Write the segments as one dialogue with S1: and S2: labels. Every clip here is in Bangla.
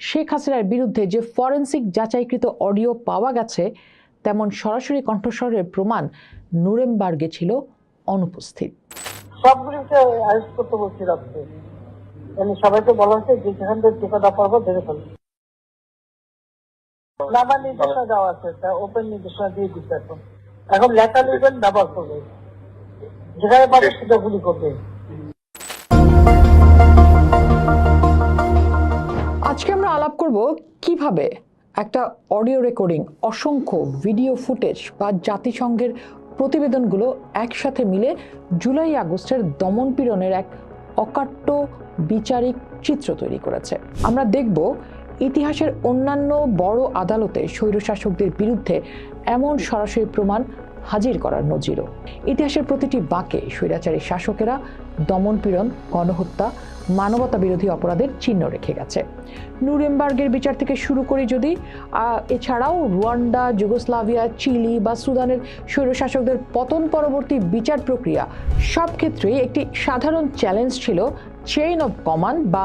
S1: শেখ হাসিনার বিরুদ্ধে যে ফরেন্সিক যাচাইকৃত অডিও পাওয়া গেছে, তেমন সরাসরি কণ্ঠস্বরের প্রমাণ নুরেমবার্গে ছিল অনুপস্থিত।
S2: সবগুলিকে অ্যারেস্ট করতে বলছি রাত্রে। মানে সবাইকে বলা হচ্ছে যে যেখান থেকে টিকাটা পারব ধরে ফেলবে না আমার নির্দেশনা দেওয়া আছে ওপেন নির্দেশনা দিয়ে দিচ্ছে এখন। এখন লেখা লিখবেন, ব্যবহার করবে যেখানে পাবে সেটা গুলি করবে
S1: আজকে আমরা আলাপ করব কীভাবে একটা অডিও রেকর্ডিং, অসংখ্য ভিডিও ফুটেজ বা জাতিসংঘের প্রতিবেদনগুলো একসাথে মিলে জুলাই আগস্টের দমনপীড়নের এক অকাট্য বিচারিক চিত্র তৈরি করেছে। আমরা দেখব ইতিহাসের অন্যান্য বড় আদালতে স্বৈরশাসকদের বিরুদ্ধে এমন সরাসরি প্রমাণ হাজির করার নজিরও। ইতিহাসের প্রতিটি বাঁকে স্বৈরাচারী শাসকেরা দমনপীড়ন গণহত্যা মানবতা বিরোধী অপরাধের চিহ্ন রেখে গেছে। নুরেমবার্গের বিচার থেকে শুরু করি যদি এছাড়াও রুয়ান্ডা, যুগোস্লাভিয়া, চিলি বা সুদানের স্বৈরশাসকদের পতন পরবর্তী বিচার প্রক্রিয়া, সব ক্ষেত্রেই একটি সাধারণ চ্যালেঞ্জ ছিল চেইন অব কমান্ড বা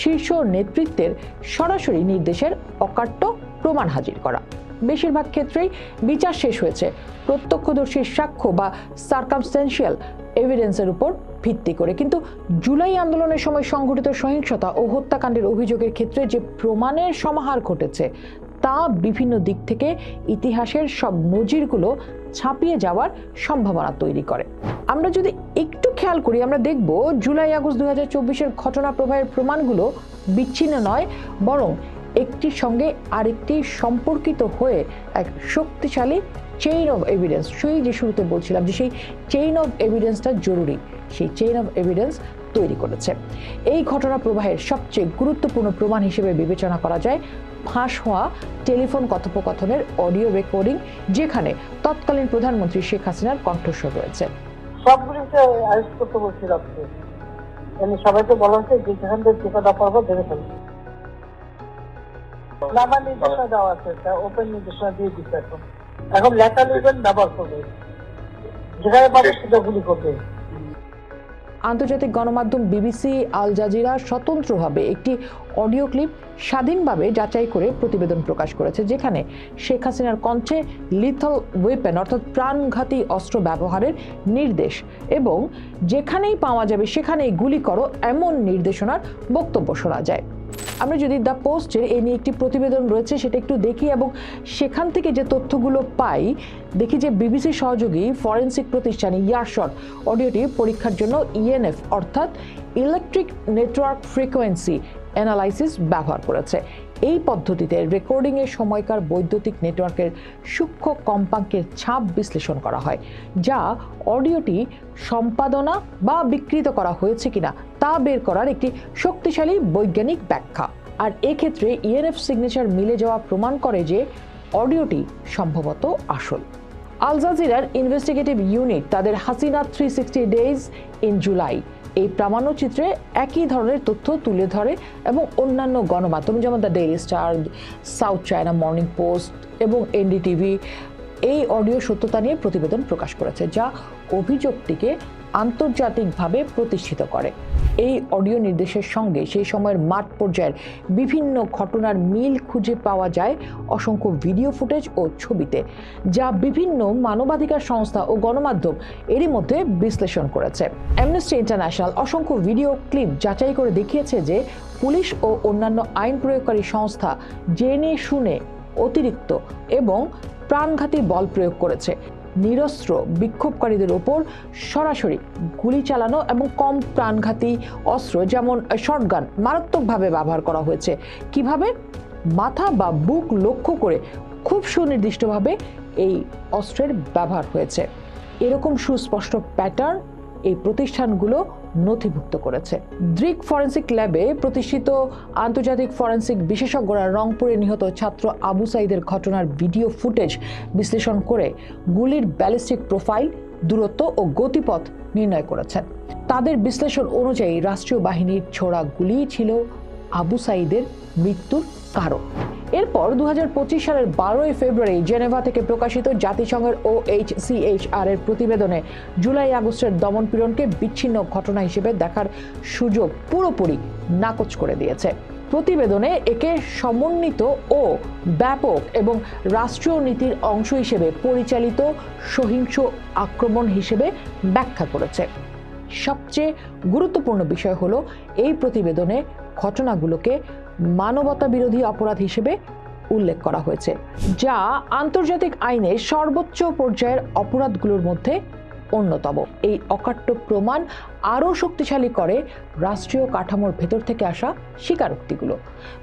S1: শীর্ষ নেতৃত্বের সরাসরি নির্দেশের অকাট্য প্রমাণ হাজির করা। বেশিরভাগ ক্ষেত্রেই বিচার শেষ হয়েছে। প্রত্যক্ষদর্শীর সাক্ষ্য বা সার্কামস্টেন্সিয়াল এভিডেন্সের উপর ভিত্তি করে। কিন্তু জুলাই আন্দোলনের সময় সংঘটিত সহিংসতা ও হত্যাকাণ্ডের অভিযোগের ক্ষেত্রে যে প্রমাণের সমাহার ঘটেছে, তা বিভিন্ন দিক থেকে ইতিহাসের সব নজিরগুলো ছাপিয়ে যাওয়ার সম্ভাবনা তৈরি করে। আমরা যদি একটু খেয়াল করি, আমরা দেখব জুলাই আগস্ট দু হাজার ঘটনা প্রবাহের প্রমাণগুলো বিচ্ছিন্ন নয়, বরং একটির সঙ্গে আরেকটি সম্পর্কিত হয়ে এক শক্তিশালী চেইন অফ এভিডেন্স সেই যে শুরুতে বলছিলাম যে সেই চেইন অফ এভিডেন্সটা জরুরি, সেই চেইন অফ এভিডেন্স তৈরি করেছে। এই ঘটনা প্রবাহের সবচেয়ে গুরুত্বপূর্ণ প্রমাণ হিসেবে বিবেচনা করা যায় ফাঁস হওয়া টেলিফোন কথোপকথনের অডিও রেকর্ডিং, যেখানে তৎকালীন প্রধানমন্ত্রী শেখ হাসিনার কণ্ঠস্বর রয়েছে।
S2: সবগুলিকে অ্যারেস্ট করতে মানে সবাইকে বলা হচ্ছে যে যেখান থেকে টিকাটা পারব ধরে ফেলবে না আমার নির্দেশনা দেওয়া আছে ওপেন নির্দেশনা দিয়ে দিচ্ছে এখন। এখন লেখা লিখবেন, ব্যবহার করবে। যেখানে পাবে সেটা গুলি করবে।
S1: আন্তর্জাতিক গণমাধ্যম বিবিসি, আল জাজিরা স্বতন্ত্রভাবে একটি অডিও ক্লিপ স্বাধীনভাবে যাচাই করে প্রতিবেদন প্রকাশ করেছে, যেখানে শেখ হাসিনার কণ্ঠে লিথল ওয়েপেন অর্থাৎ প্রাণঘাতী অস্ত্র ব্যবহারের নির্দেশ। এবং যেখানেই পাওয়া যাবে, সেখানেই গুলি করো, এমন নির্দেশনার বক্তব্য শোনা যায়। আমরা যদি দ্য পোস্টের এ নিয়ে একটি প্রতিবেদন রয়েছে, সেটা একটু দেখি এবং সেখান থেকে যে তথ্যগুলো পাই, দেখি যে বিবিসি সহযোগী ফরেন্সিক প্রতিষ্ঠান ইয়ারশট অডিওটি পরীক্ষার জন্য ইএনএফ অর্থাৎ ইলেকট্রিক নেটওয়ার্ক ফ্রিকোয়েন্সি অ্যানালাইসিস ব্যবহার করেছে। এই পদ্ধতিতে রেকর্ডিংয়ের সময়কার বৈদ্যুতিক নেটওয়ার্কের সূক্ষ্ম কম্পাঙ্কের ছাপ বিশ্লেষণ করা হয়, যা অডিওটি সম্পাদনা বা বিকৃত করা হয়েছে কিনা তা বের করার একটি শক্তিশালী বৈজ্ঞানিক ব্যাখ্যা। আর এক্ষেত্রে ইএনএফ সিগনেচার মিলে যাওয়া প্রমাণ করে যে অডিওটি সম্ভবত আসল। আল জাজিরার ইনভেস্টিগেটিভ ইউনিট তাদের Hasina three sixty days in July এই প্রামাণ্যচিত্রে একই ধরনের তথ্য তুলে ধরে এবং অন্যান্য গণমাধ্যম যেমন the Daily Star South China Morning Post এবং এনডিটিভি এই অডিও সত্যতা নিয়ে প্রতিবেদন প্রকাশ করেছে, যা অভিযোগটিকে আন্তর্জাতিকভাবে প্রতিষ্ঠিত করে। এই অডিও নির্দেশের সঙ্গে সেই সময়ের মাঠ পর্যায়ের বিভিন্ন ঘটনার মিল খুঁজে পাওয়া যায় অসংখ্য ভিডিও ফুটেজ ও ছবিতে, যা বিভিন্ন মানবাধিকার সংস্থা ও গণমাধ্যম এরই মধ্যে বিশ্লেষণ করেছে। অ্যামনেস্টি ইন্টারন্যাশনাল অসংখ্য ভিডিও ক্লিপ যাচাই করে দেখিয়েছে যে পুলিশ ও অন্যান্য আইন প্রয়োগকারী সংস্থা জেনে শুনে অতিরিক্ত এবং প্রাণঘাতী বল প্রয়োগ করেছে। নিরস্ত্র বিক্ষোভকারীদের ওপর সরাসরি গুলি চালানো এবং কম প্রাণঘাতী অস্ত্র যেমন শটগান মারাত্মকভাবে ব্যবহার করা হয়েছে। কীভাবে? মাথা বা বুক লক্ষ্য করে খুব সুনির্দিষ্টভাবে এই অস্ত্রের ব্যবহার হয়েছে। এরকম সুস্পষ্ট প্যাটার্ন এই প্রতিষ্ঠানগুলো নথিভুক্ত করেছে। দ্রিক ফরেন্সিক ল্যাবে প্রতিষ্ঠিত আন্তর্জাতিক ফরেন্সিক বিশেষজ্ঞরা রংপুরে নিহত ছাত্র আবু সাইদের ঘটনার ভিডিও ফুটেজ বিশ্লেষণ করে গুলির ব্যালিস্টিক প্রোফাইল, দূরত্ব ও গতিপথ নির্ণয় করেছেন। তাদের বিশ্লেষণ অনুযায়ী রাষ্ট্রীয় বাহিনীর ছোড়া গুলিই ছিল আবু সাইদের মৃত্যুর কারণ এরপর দু হাজার পঁচিশ সালের বারোই ফেব্রুয়ারি জেনেভা থেকে প্রকাশিত জাতিসংঘের ও এইচ সিএইচআর এর প্রতিবেদনে জুলাই আগস্টের দমনপীড়নকে বিচ্ছিন্ন ঘটনা হিসেবে দেখার সুযোগ পুরোপুরি নাকচ করে দিয়েছে। প্রতিবেদনে একে সমন্বিত ও ব্যাপক এবং রাষ্ট্রীয় নীতির অংশ হিসেবে পরিচালিত সহিংস আক্রমণ হিসেবে ব্যাখ্যা করেছে। সবচেয়ে গুরুত্বপূর্ণ বিষয় হলো এই প্রতিবেদনে ঘটনাগুলোকে মানবতা বিরোধী অপরাধ হিসেবে উল্লেখ করা হয়েছে, যা আন্তর্জাতিক আইনে সর্বোচ্চ পর্যায়ের অপরাধগুলোর মধ্যে অন্যতম। এই অকাট্য প্রমাণ আরও শক্তিশালী করে রাষ্ট্রীয় কাঠামোর ভেতর থেকে আসা স্বীকারোক্তিগুলো।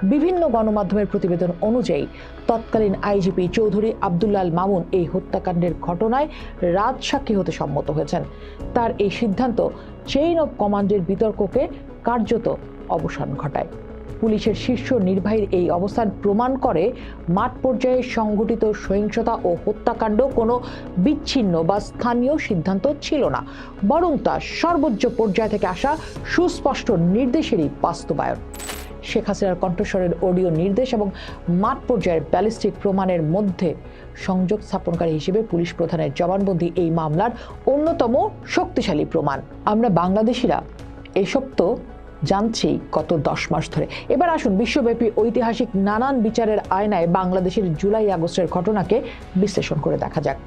S1: বিভিন্ন গণমাধ্যমের প্রতিবেদন অনুযায়ী, তৎকালীন আইজিপি চৌধুরী আবদুল্লাল মামুন এই হত্যাকাণ্ডের ঘটনায় রাজসাক্ষী হতে সম্মত হয়েছেন। তার এই সিদ্ধান্ত চেইন অব কমান্ডের বিতর্ককে কার্যত অবসান ঘটায়। পুলিশের শীর্ষ নির্বাহীর এই অবস্থান প্রমাণ করে মাঠ পর্যায়ে সংঘটিত সহিংসতা ও হত্যাকাণ্ড কোনো বিচ্ছিন্ন বা স্থানীয় সিদ্ধান্ত ছিল না। বরং তা সর্বোচ্চ পর্যায় থেকে আসা সুস্পষ্ট নির্দেশেরই বাস্তবায়ন। শেখ হাসিনার কণ্ঠস্বরের অডিও নির্দেশ এবং মাঠ পর্যায়ের ব্যালিস্টিক প্রমাণের মধ্যে সংযোগ স্থাপনকারী হিসেবে পুলিশ প্রধানের জবানবন্দি এই মামলার অন্যতম শক্তিশালী প্রমাণ। আমরা বাংলাদেশিরা এসব তো জানছি গত দশ মাস ধরে। এবার আসুন বিশ্বব্যাপী ঐতিহাসিক নানান বিচারের আয়নায় বাংলাদেশের জুলাই আগস্টের ঘটনাকে বিশ্লেষণ করে দেখা যাক।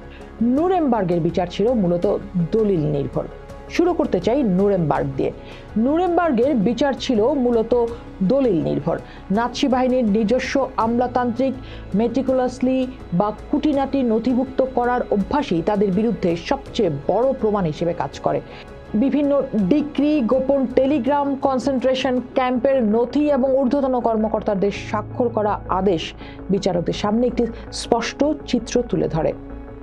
S1: নুরেমবার্গের বিচার ছিল মূলত দলিল নির্ভর। শুরু করতে চাই নুরেমবার্গ দিয়ে। নুরেমবার্গের বিচার ছিল মূলত দলিল নির্ভর। নাৎসি বাহিনীর নিজস্ব আমলাতান্ত্রিক, মেটিকুলাসলি বা কুটিনাটি নথিভুক্ত করার অভ্যাসই তাদের বিরুদ্ধে সবচেয়ে বড় প্রমাণ হিসেবে কাজ করে। বিভিন্ন ডিক্রি, গোপন টেলিগ্রাম, কনসেন্ট্রেশন ক্যাম্পের নথি এবং ঊর্ধ্বতন কর্মকর্তাদের স্বাক্ষর করা আদেশ বিচারকদের সামনে একটি স্পষ্ট চিত্র তুলে ধরে।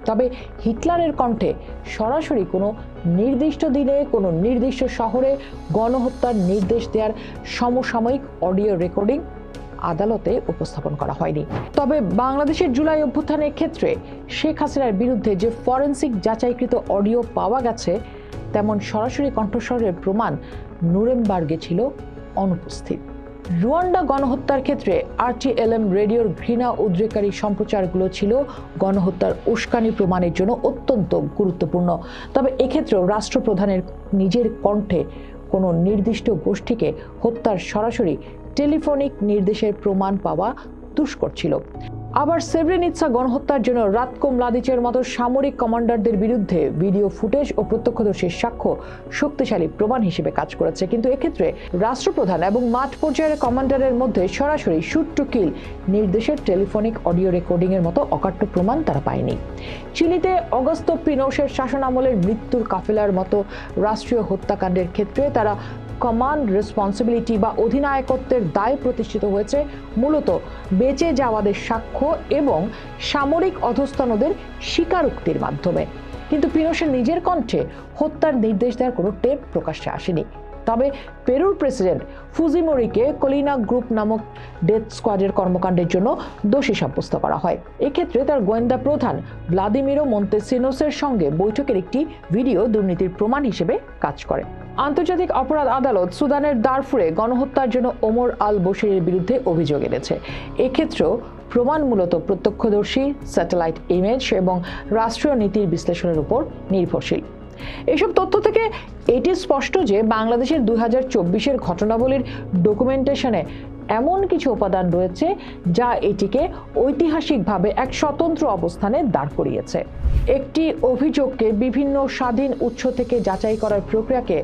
S1: তবে হিটলারের কণ্ঠে সরাসরি কোনো নির্দিষ্ট দিনে, কোনো নির্দিষ্ট শহরে গণহত্যার নির্দেশ দেওয়ার সমসাময়িক অডিও রেকর্ডিং আদালতে উপস্থাপন করা হয়নি। তবে বাংলাদেশের জুলাই অভ্যুত্থানের ক্ষেত্রে শেখ হাসিনার বিরুদ্ধে যে ফরেন্সিক যাচাইকৃত অডিও পাওয়া গেছে তেমন সরাসরি কণ্ঠস্বরের প্রমাণ নুরেমবার্গে ছিল অনুপস্থিত। রুয়ান্ডা গণহত্যার ক্ষেত্রে আরটিএলএম রেডিওর ঘৃণা উদ্রেকারী সম্প্রচারগুলো ছিল গণহত্যার উস্কানি প্রমাণের জন্য অত্যন্ত গুরুত্বপূর্ণ। তবে এক্ষেত্রেও রাষ্ট্রপ্রধানের নিজের কণ্ঠে কোনো নির্দিষ্ট গোষ্ঠীকে হত্যার সরাসরি টেলিফোনিক নির্দেশের প্রমাণ পাওয়া দুষ্কর ছিল। আবার সেভরেনিৎসা গণহত্যার জন্য রাতকো মলাদিচের মতো সামরিক কমান্ডারদের বিরুদ্ধে ভিডিও ফুটেজ ও প্রত্যক্ষদর্শীর সাক্ষ্য শক্তিশালী প্রমাণ হিসেবে কাজ করেছে। কিন্তু এক্ষেত্রে রাষ্ট্রপ্রধান এবং মাঠ পর্যায়ের কমান্ডারের মধ্যে সরাসরি শুট টু কিল নির্দেশের টেলিফোনিক অডিও রেকর্ডিং এর মতো অকাট্য প্রমাণ তারা পায়নি। চিলিতে অগস্ত পিনোসের শাসনামলের মৃত্যুর কাফেলার মতো রাষ্ট্রীয় হত্যাকাণ্ডের ক্ষেত্রে তারা কমান্ড রেসপন্সিবিলিটি বা অধিনায়কত্বের দায় প্রতিষ্ঠিত হয়েছে মূলত বেঁচে যাওয়াদের সাক্ষ্য এবং সামরিক অধস্তনদের স্বীকারোক্তির মাধ্যমে। কিন্তু পিনোসের নিজের কণ্ঠে হত্যার নির্দেশ দেওয়ার কোনো টেপ প্রকাশ্যে আসেনি। তবে পেরুর প্রেসিডেন্ট ফুজিমোরিকে কলিনা গ্রুপ নামক ডেথ স্কোয়াডের কর্মকাণ্ডের জন্য দোষী সাব্যস্ত করা হয়। এক্ষেত্রে তার গোয়েন্দা প্রধান ভ্লাদিমিরো মন্তেসিনোসের সঙ্গে বৈঠকের একটি ভিডিও দুর্নীতির প্রমাণ হিসেবে কাজ করে। আন্তর্জাতিক অপরাধ আদালত সুদানের দারফুরে গণহত্যার জন্য ওমর আল বশিরের বিরুদ্ধে অভিযোগ এনেছে। এক্ষেত্রেও প্রমাণ মূলত প্রত্যক্ষদর্শী, স্যাটেলাইট ইমেজ এবং রাষ্ট্রীয় নীতির বিশ্লেষণের উপর নির্ভরশীল। এসব তথ্য থেকে এটি স্পষ্ট যে বাংলাদেশের দুই হাজার চব্বিশের ঘটনাবলীর ডকুমেন্টেশনে এমন কিছু উপাদান রয়েছে যা এটিকে ঐতিহাসিকভাবে এক স্বতন্ত্র অবস্থানে দাঁড় করিয়েছে। একটি অভিযোগকে বিভিন্ন স্বাধীন উৎস থেকে যাচাই করার প্রক্রিয়াকে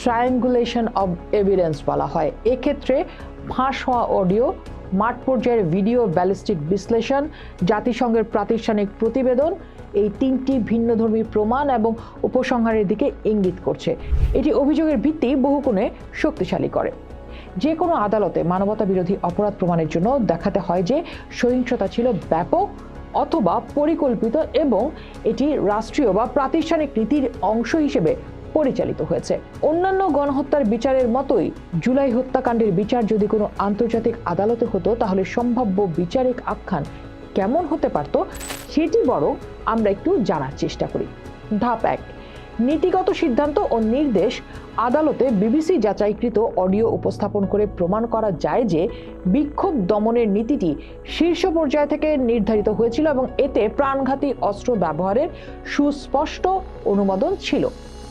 S1: ট্রায়াঙ্গুলেশন অব এভিডেন্স বলা হয়। এক্ষেত্রে ফাঁস হওয়া অডিও, মাঠ পর্যায়ের ভিডিও ব্যালিস্টিক বিশ্লেষণ, জাতিসংঘের প্রাতিষ্ঠানিক প্রতিবেদন, এই তিনটি ভিন্নধর্মী প্রমাণ এবং উপসংহারের দিকে ইঙ্গিত করছে। এটি অভিযোগের ভিত্তি বহুগুণে শক্তিশালী করে। যে কোনো আদালতে মানবতা বিরোধী অপরাধ প্রমাণের জন্য দেখাতে হয় যে সহিংসতা ছিল ব্যাপক অথবা পরিকল্পিত এবং এটি রাষ্ট্রীয় বা প্রাতিষ্ঠানিক নীতির অংশ হিসেবে পরিচালিত হয়েছে। অন্যান্য গণহত্যার বিচারের মতোই জুলাই হত্যাকাণ্ডের বিচার যদি কোনো আন্তর্জাতিক আদালতে হতো, তাহলে সম্ভাব্য বিচারিক আখ্যান কেমন হতে পারত, সেটি বরং আমরা একটু জানার চেষ্টা করি। ধাপ এক। নীতিগত সিদ্ধান্ত ও নির্দেশ আদালতে বিবিসি যাচাইকৃত অডিও উপস্থাপন করে প্রমাণ করা যায় যে বিক্ষোভ দমনের নীতিটি শীর্ষ পর্যায় থেকে নির্ধারিত হয়েছিল এবং এতে প্রাণঘাতী অস্ত্র ব্যবহারের সুস্পষ্ট অনুমোদন ছিল।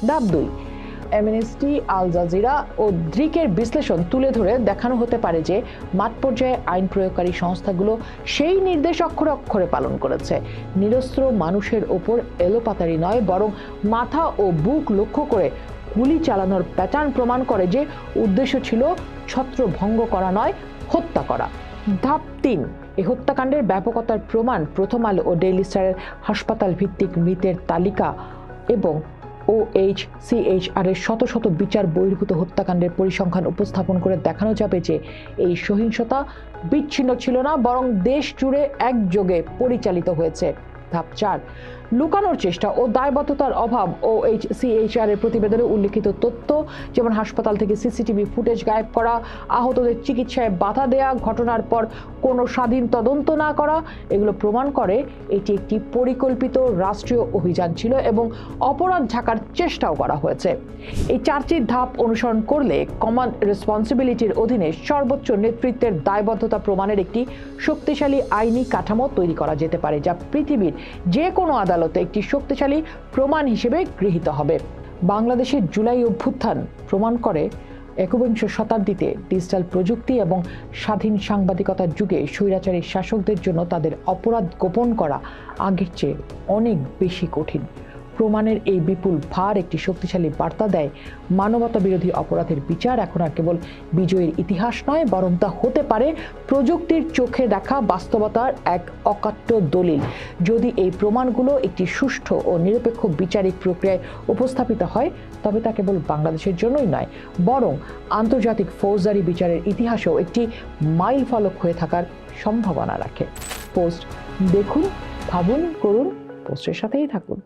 S1: দাব দুই এমএনএসটি আল জাজিরা ও দ্রিকের বিশ্লেষণ তুলে ধরে দেখানো হতে পারে যে মাঠ পর্যায়ে আইন প্রয়োগকারী সংস্থাগুলো সেই নির্দেশ অক্ষরে অক্ষরে পালন করেছে। নিরস্ত্র মানুষের ওপর এলোপাতারি নয়, বরং মাথা ও বুক লক্ষ্য করে গুলি চালানোর প্যাটার্ন প্রমাণ করে যে উদ্দেশ্য ছিল ছত্রভঙ্গ করা নয়, হত্যা করা। ধাপ তিন এই হত্যাকাণ্ডের ব্যাপকতার প্রমাণ প্রথম আলো ও ডেইলি স্টারের হাসপাতাল ভিত্তিক মৃতের তালিকা এবং O H C H R এর শত শত বিচার বহির্ভূত হত্যাকাণ্ডের পরিসংখ্যান উপস্থাপন করে দেখানো যাবে যে এই সহিংসতা বিচ্ছিন্ন ছিল না, বরং দেশ জুড়ে একযোগে পরিচালিত হয়েছে। ধাপ চার লুকানোর চেষ্টা ও দায়বদ্ধতার অভাব ও এইচ সিএইচআর এর প্রতিবেদনে উল্লেখিত তথ্য, যেমন হাসপাতাল থেকে সিসিটিভি ফুটেজ গায়েব করা, আহতদের চিকিৎসায় বাধা দেয়া, ঘটনার পর কোনো স্বাধীন তদন্ত না করা, এগুলো প্রমাণ করে এটি একটি পরিকল্পিত রাষ্ট্রীয় অভিযান ছিল এবং অপরাধ ঢাকার চেষ্টাও করা হয়েছে। এই চারটি ধাপ অনুসরণ করলে কমন রেসপন্সিবিলিটির অধীনে সর্বোচ্চ নেতৃত্বের দায়বদ্ধতা প্রমাণের একটি শক্তিশালী আইনি কাঠামো তৈরি করা যেতে পারে, যা পৃথিবীর যে কোনো আদালতে একটি শক্তিশালী প্রমাণ হিসেবে গৃহীত হবে। বাংলাদেশের জুলাই অভ্যুত্থান প্রমাণ করে একবিংশ শতাব্দীতে ডিজিটাল প্রযুক্তি এবং স্বাধীন সাংবাদিকতার যুগে স্বৈরাচারী শাসকদের জন্য তাদের অপরাধ গোপন করা আগের চেয়ে অনেক বেশি কঠিন। প্রমাণের এই বিপুল ভার একটি শক্তিশালী বার্তা দেয় মানবতা বিরোধী অপরাধের বিচার। এখন আর কেবল বিজয়ের ইতিহাস নয়, বরং তা হতে পারে প্রযুক্তির চোখে দেখা বাস্তবতার এক অকাট্য দলিল। যদি এই প্রমাণগুলো একটি সুষ্ঠু ও নিরপেক্ষ বিচারিক প্রক্রিয়ায় উপস্থাপিত হয়, তবে তা কেবল বাংলাদেশের জন্যই নয়, বরং আন্তর্জাতিক ফৌজদারি বিচারের ইতিহাসেও একটি মাইল ফলক হয়ে থাকার সম্ভাবনা রাখে। পোস্ট দেখুন, ভাবুন, করুন, পোস্টের সাথেই থাকুন।